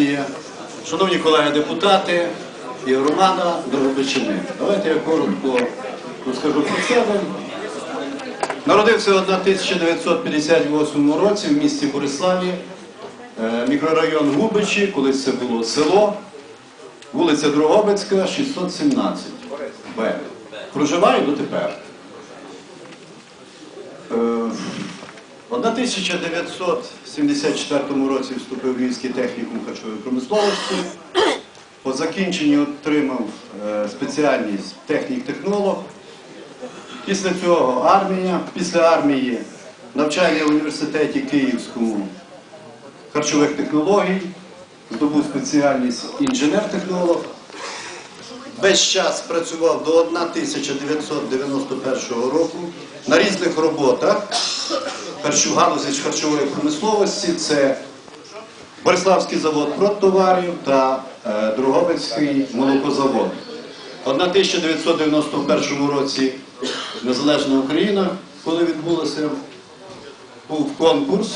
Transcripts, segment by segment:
президія, шановні колеги депутати і громада Дрогобичини. Давайте я коротко розкажу про себе. Народився в 1958 році в місті Бориславі, е, мікрорайон Губичі, колись це було село, вулиця Дрогобицька, 617 Б. Проживаю дотепер. В 1974 році вступив в Львівський технікум харчової промисловості. По закінченні отримав е, спеціальність технік-технолог. Після цього армія, після армії навчання в університеті Київському харчових технологій, здобув спеціальність інженер-технолог. Весь час працював до 1991 року на різних роботах харчу- галузі харчової промисловості. Це Бориславський завод продтоварів та е, Другобицький молокозавод. В 1991 році Незалежна Україна, коли відбулося, був конкурс,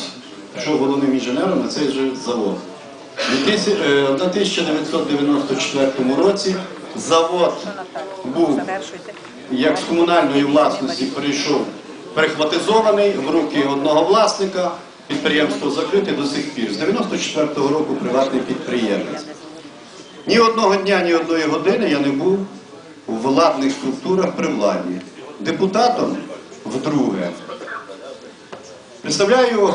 що головним інженером на цей же завод. У 1994 році завод був як з комунальної власності перейшов перехватизований в руки одного власника, підприємство закрите до сих пір. З 94-го року приватний підприємець. Ні одного дня, ні одної години я не був у владних структурах при владі. Депутатом вдруге. Представляю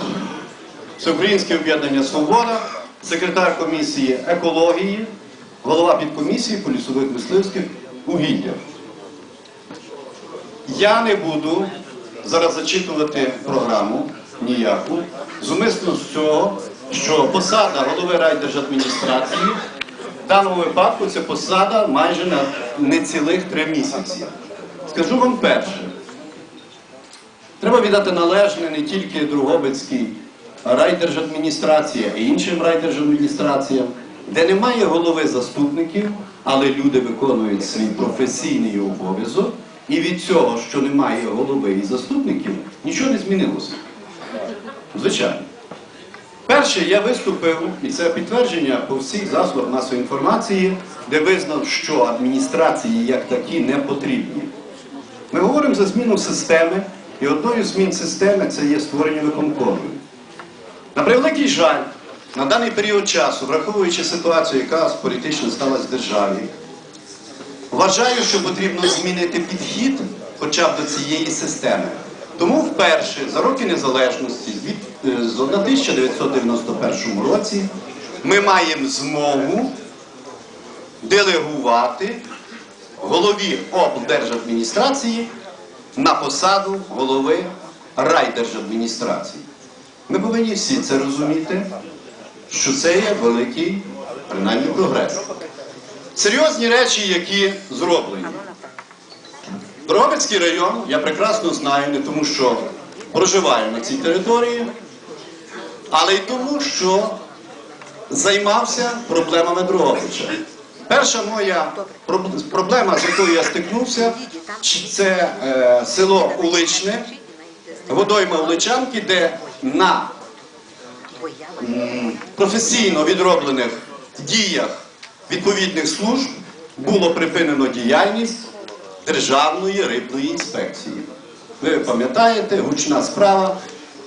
Всеукраїнське об'єднання Свобода, секретар комісії екології, голова підкомісії по лісових мисливських угіддях. Я не буду зараз зачитувати програму ніяку, зумисно з цього, що посада голови райдержадміністрації в даному випадку це посада майже на нецілих три місяці. Скажу вам перше. Треба віддати належне не тільки Другобицькій райдержадміністрації, а й іншим райдержадміністраціям, де немає голови заступників, але люди виконують свій професійний обов'язок. І від цього, що немає голови і заступників, нічого не змінилося. Звичайно. Перше, я виступив, і це підтвердження по всіх засобах масової інформації, де визнав, що адміністрації як такі не потрібні. Ми говоримо за зміну системи, і одною з змін системи це є створення виконкому. На превеликий жаль, на даний період часу, враховуючи ситуацію, яка політично сталася в державі, вважаю, що потрібно змінити підхід хоча б до цієї системи. Тому вперше за роки незалежності від, е, 1991 році ми маємо змогу делегувати голові облдержадміністрації на посаду голови райдержадміністрації. Ми повинні всі це розуміти, що це є великий, принаймні, прогрес. Серйозні речі, які зроблені. Дрогобицький район, я прекрасно знаю, не тому, що проживаю на цій території, але й тому, що займався проблемами Дрогобича. Перша моя проблема, з якою я стикнувся, це е, село Уличне, водойма Уличанки, де на професійно відроблених діях відповідних служб було припинено діяльність Державної рибної інспекції. Ви пам'ятаєте, гучна справа.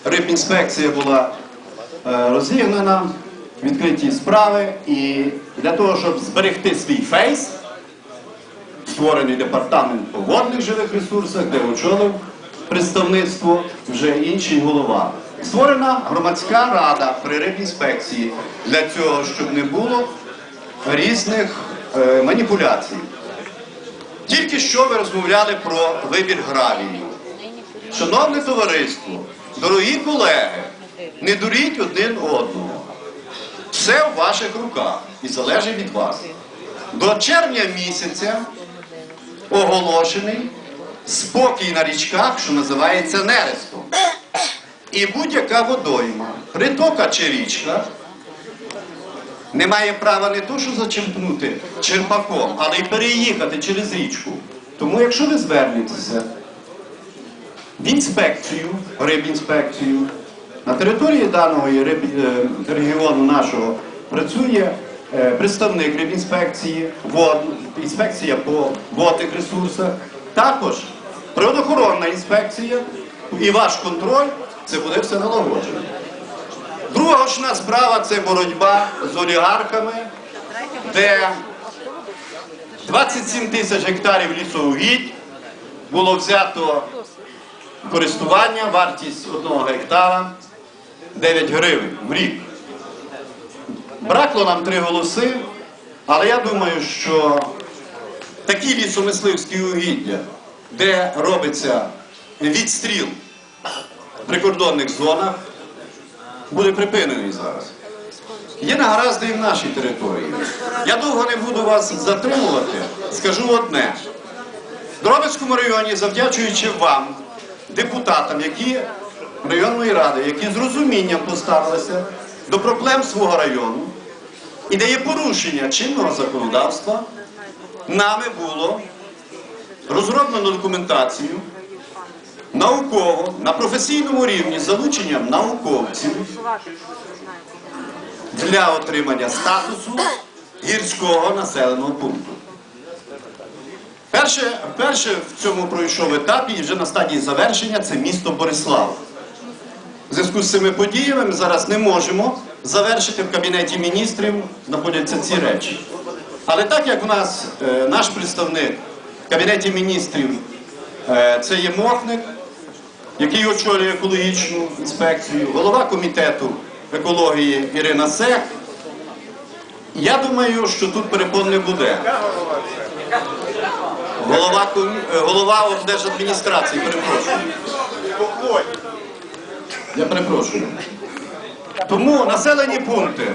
Рибінспекція була е, розігнана, відкриті справи, і для того, щоб зберегти свій фейс, створений департамент по водних живих ресурсах, де очолив представництво вже інший голова. Створена громадська рада при рибінспекції для цього, щоб не було різних е, маніпуляцій. Тільки що ви розмовляли про вибір гравію. Шановне товариство, дорогі колеги, не дуріть один одного. Все в ваших руках і залежить від вас. До червня місяця оголошений спокій на річках, що називається нерестом. І будь-яка водойма, притока чи річка, не має права не то, що зачерпнути черпаком, але й переїхати через річку. Тому, якщо ви звернетеся в інспекцію, рибінспекцію, на території даного е, регіону нашого працює е, представник інспекції, вод, інспекція по водних ресурсах, також природоохоронна інспекція і ваш контроль, це буде все налагоджено. Друга гучна справа це боротьба з олігархами, де 27 тисяч гектарів лісоугідь було взято користування, вартість одного гектара 9 гривень в рік. Бракло нам три голоси, але я думаю, що такі лісомисливські угіддя, де робиться відстріл в прикордонних зонах, буде припинений зараз. Є негаразди і в нашій території. Я довго не буду вас затримувати, скажу одне. В Дробицькому районі, завдячуючи вам, депутатам, які районної ради, які з розумінням поставилися до проблем свого району, і де є порушення чинного законодавства, нами було розроблено документацію науково, на професійному рівні залученням науковців для отримання статусу гірського населеного пункту. Перше, перше в цьому пройшов етапі і вже на стадії завершення це місто Борислав. В зв'язку з цими подіями ми зараз не можемо завершити в кабінеті міністрів, знаходяться ці речі. Але так як у нас е, наш представник в кабінеті міністрів е, це є Мохник, який очолює екологічну інспекцію, голова комітету екології Ірина Сех. Я думаю, що тут перепон не буде. Голова, голова облдержадміністрації, перепрошую. Я перепрошую. Тому населені пункти.